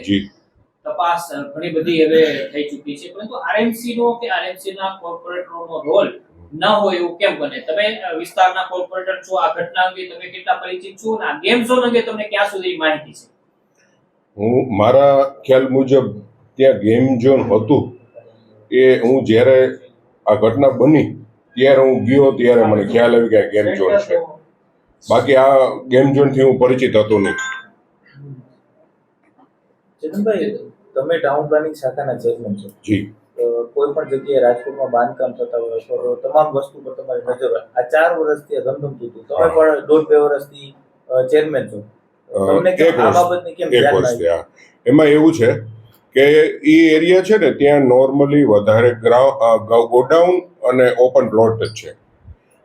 છે. જી. તપાસ ઘણી બધી હવે થઈ ચૂકી છે. પરંતુ આરએમસી નો કે આરએમસી ના કોર્પોરેટરો નો રોલ ન હોય એવું કેમ બને? તમે વિસ્તારના કોર્પોરેટર છો આ ઘટના અંગે તમે કેટલા પરિચિત છો અને આ ગેમ ઝોન અંગે તમને ક્યાં સુધી માહિતી છે? હું મારા ખ્યાલ મુજબ ત્યાં ગેમ ઝોન હતું. એ હું જ્યારે આ ઘટના બની ત્યારે હું ગયો ત્યારે મને ખ્યાલ આવી કે આ ગેમ ઝોન છે. બાકી આ ગેમ ઝોનથી હું પરિચિત હતો નહીં ચેતનભાઈ તમે ટાઉન પ્લાનિંગ શાખાના ચેરમેન છો. જી. કોઈ પણ જગ્યાએ રાજકોટમાં બાંધકામ થતા હોય તો તમામ વસ્તુ પર તમારી નજર આ ચાર વર્ષથી ધમધમતું હતું. તમે પણ દોઢ બે વર્ષથી ચેરમેન છો. એમાં એવું છે કે એ એરિયા છે ને ત્યાં નોર્મલી વધારે ગોડાઉન અને ઓપન પ્લોટ જ છે.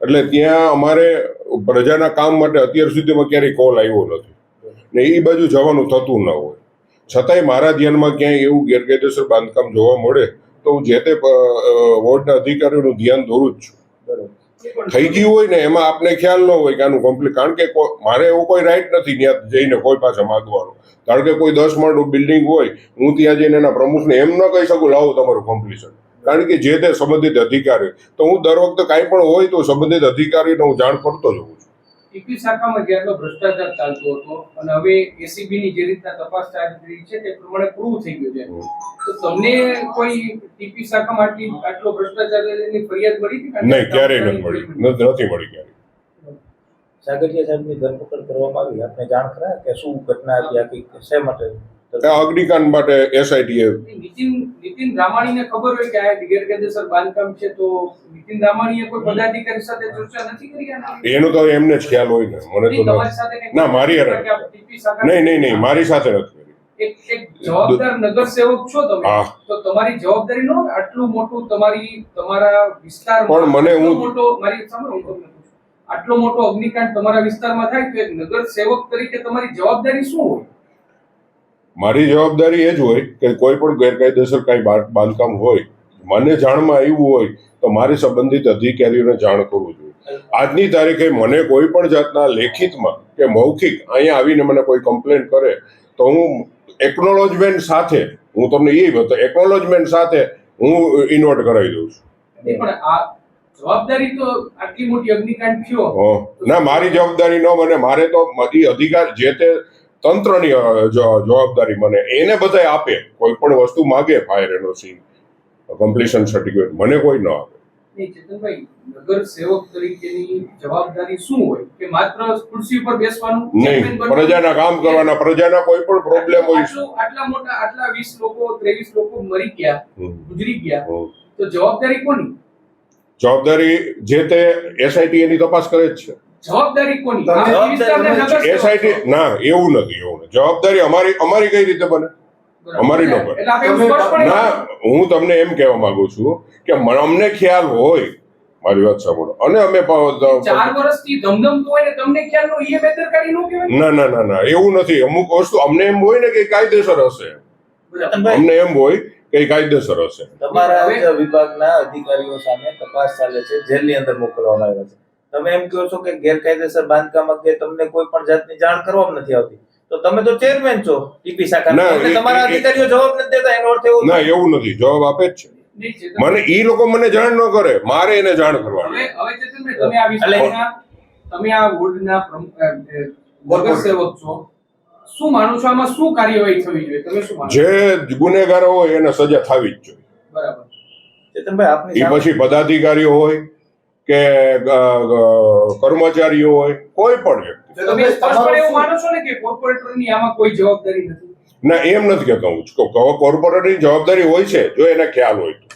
એટલે ત્યાં અમારે પ્રજાના કામ માટે અત્યાર સુધીમાં ક્યારેય કોલ આવ્યો નથી. ને એ બાજુ જવાનું થતું ન હોય. છતાંય મારા ધ્યાનમાં ક્યાંય એવું ગેરકાયદેસર બાંધકામ જોવા મળે તો હું જે તે વોર્ડના અધિકારીઓનું ધ્યાન દોરું જ છું. થઈ ગયું હોય ને એમાં આપને ખ્યાલ ન હોય કે આનું કમ્પ્લીટ કારણ કે મારે એવું કોઈ રાઈટ નથી ત્યાં જઈને કોઈ પાસે માગવાનો. કારણ કે કોઈ દસ માળનું બિલ્ડિંગ હોય હું ત્યાં જઈને એના પ્રમુખને એમ ન કહી શકું લાવો તમારું કમ્પ્લીશન કારણ કે જે તે સંબંધિત અધિકારી તો હું દર વખતે કાંઈ પણ હોય તો સંબંધિત અધિકારીને હું જાણ કરતો જ હોઉં છું. ટીપી શાખામાં જેટલો ભ્રષ્ટાચાર ચાલતો હતો અને હવે એસીબી ની જે રીતના તપાસ ચાલી રહી છે તે પ્રમાણે પ્રૂવ થઈ ગયું છે. તો તમને કોઈ ટીપી શાખામાં આટલી આટલો ભ્રષ્ટાચારની ફરિયાદ મળી હતી? નહીં ક્યારેય નથી મળી. નથી નથી મળી ક્યારેય. સાગરિયા સાહેબની ધરપકડ કરવામાં આવી. આપને જાણ ખરા કે શું ઘટના હતી આખી શા માટે? આ અગ્નિકાંડ માટે એસઆઈટીએ નીતિન નીતિન રામાણીને ખબર હોય કે આ ગેરકાયદેસર બાંધકામ છે તો નીતિન રામાણીએ કોઈ પદાધિકારી સાથે ચર્ચા નથી કરી એનો તો એમને જ ખ્યાલ હોય ને મને તો ના, મારી નહીં નહીં નહીં મારી સાથે નથી એક એક જવાબદાર નગરસેવક છો તમે તો તમારી જવાબદારી નો આટલું મોટું તમારી તમારા વિસ્તાર પણ મને હું- મોટો મારી સાંભળો. આટલો મોટો અગ્નિકાંડ તમારા વિસ્તારમાં થાય તો એક નગરસેવક તરીકે તમારી જવાબદારી શું હોય? મારી જવાબદારી એ જ હોય કે કોઈ પણ ગેરકાયદેસર કાંઈ બાંધકામ હોય મને જાણમાં આવ્યું હોય તો મારી સંબંધિત અધિકારીઓને જાણ કરવું જોઈએ. આજની તારીખે મને કોઈ પણ જાતના લેખિતમાં કે મૌખિક અહીંયા આવીને મને કોઈ કમ્પ્લેન કરે તો હું એકનોલોજમેન્ટ સાથે હું તમને એ બતા એકનોલોજમેન્ટ સાથે હું ઇન્વર્ટ કરાવી દઉં છું. જવાબદારી તો આટલી મોટી અગ્નિકાંડ થયો. ના મારી જવાબદારી ન મને મારે તો અધિકાર જે તે તંત્રની જવાબદારી મને એને બધાય આપે. કોઈ પણ વસ્તુ માગે ફાયર એનઓસી કમ્પ્લીશન સર્ટિફિકેટ મને કોઈ ન આપે. નહીં ચેતનભાઈ નગર સેવક તરીકેની જવાબદારી શું હોય? કે માત્ર ખુરશી ઉપર બેસવાનું નહીં પ્રજાના કામ કરવાના પ્રજાના કોઈ પણ પ્રોબ્લેમ હોય. આટલું- આટલા મોટા આટલા વીસ લોકો ત્રેવીસ લોકો મરી ગયા ગુજરી ગયા. તો જવાબદારી કોની? જવાબદારી જે તે એસઆઈટી એની તપાસ કરે જ છે. જવાબદારી કોની? એસઆઈટી ના એવું નથી એવું નથી. જવાબદારી અમારી અમારી કઈ રીતે બને? અમારી ન બને. ના હું તમને એમ કહેવા માંગુ છું કે અમને ખ્યાલ હોય મારી વાત સાંભળો. અને અમે પ- ચાર વર્ષથી ધમધમતું હોય ને તમને ખ્યાલ નો એ બેદરકારી નો કહેવાય? ના ના ના ના એવું નથી. અમુક વસ્તુ અમને એમ હોય ને કે કાયદેસર હશે. અમને એમ હોય કે કાયદેસર હશે. તમારા વિભાગના અધિકારીઓ સામે તપાસ ચાલે છે જેલની અંદર મોકલવામાં આવ્યા છે. તમે એમ કહો છો કે ગેરકાયદેસર બાંધકામ અંગે તમને કોઈ પણ જાતની જાણ કરવામાં નથી આવતી. તો તમે તો ચેરમેન છો ઈપી શાખા તમારા અધિકારીઓ જવાબ નથી દેતા એનો અર્થ એવો ના એવું નથી. જવાબ આપે જ છે. મને ઈ લોકો મને જાણ ન કરે. મારે એને જાણ કરવાની. હવે હવે ચેતનભાઈ તમે આ વિસ્તારના તમે આ વોર્ડના પ્રમુખ અ, છો. શું માનો છો? આમાં શું કાર્યવાહી થવી જોઈએ? તમે શું માનો જે ગુનેગારો હોય એને સજા થવી જ જોઈએ. બરાબર. ચેતનભાઈ આપની એ પછી પદાધિકારીઓ હોય કે કર્મચારીઓ હોય કોઈ પણ વ્યક્તિ. તમે સ્પષ્ટપણે એવું માનો છો ને કે કોર્પોરેટરની આમાં કોઈ જવાબદારી નથી? ના એમ નથી કહેતો હું. કોર્પોરેટની જવાબદારી હોય છે જો એને ખ્યાલ હોય તો.